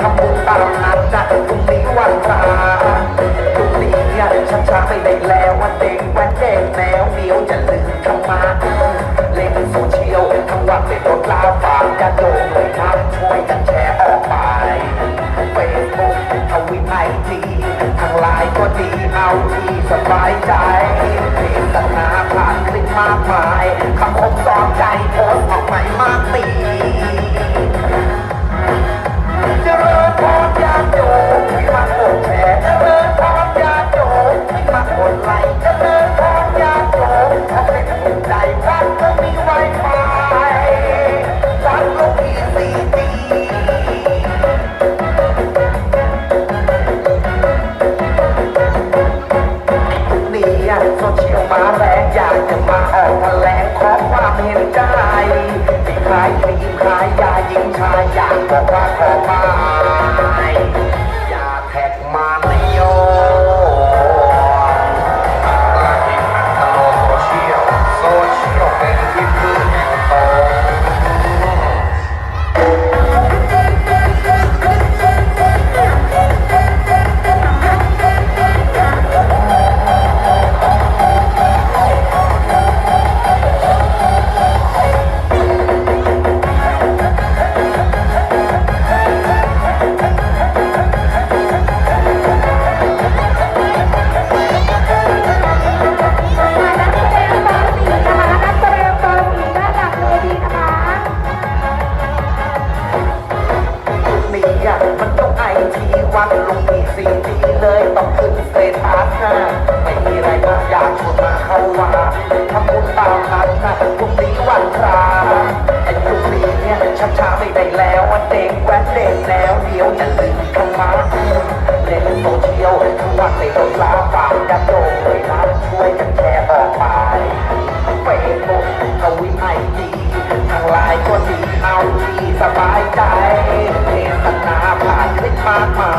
ทำบุญตามนัดจัดพรุ่งนี้วันตาะพรุ่งนี้เนี่ยช้าช้าไปได้แล้ววันเด็กวันเด็กแล้วเหนียวจะลืมทำมาเล่นโซเชียลทั้งวันเป็นรถลาฝากกันโดนเลยครับช่วยกันแชร์ออกไปเฟซบุ๊กทวิตไอจีทางไลน์ก็ดีเอาที่สบายใจ ดไลค์เจริญพรญาติโยมถ้าเป็นถูกใจวัดก็มีไวไฟวัดก็มีซีดีนี่อะโซเชียลมาแรงอยากจะมาออกแถลงขอความเห็นใจที่ขายครีมขายยาหญิงชายอยากบอกว่าขอมา เมันต้องไอทีวันลงมีสี่ทีเลยต้องขึ้นสเตตัสนะไม่มีอะไรมาอยากชวนมาเข้าว่าทำบุญตามนั้นะพรุ่งนี้วันพระไอ้พรุ่งนี้เนี่ยช้าช้าไม่ได้แล้วอันเด็กแว้นเด็กแล้วเดี๋ยวจะลืมธรรมาเล่นโซเชียลทุกวันในโลกลาฝากดับโดเลยนะช่วยกันแชร์ออกไปเฟซบุ๊กทวิตไอจีทางไลน์ก็ดีเอาที่สบายใจ my mind.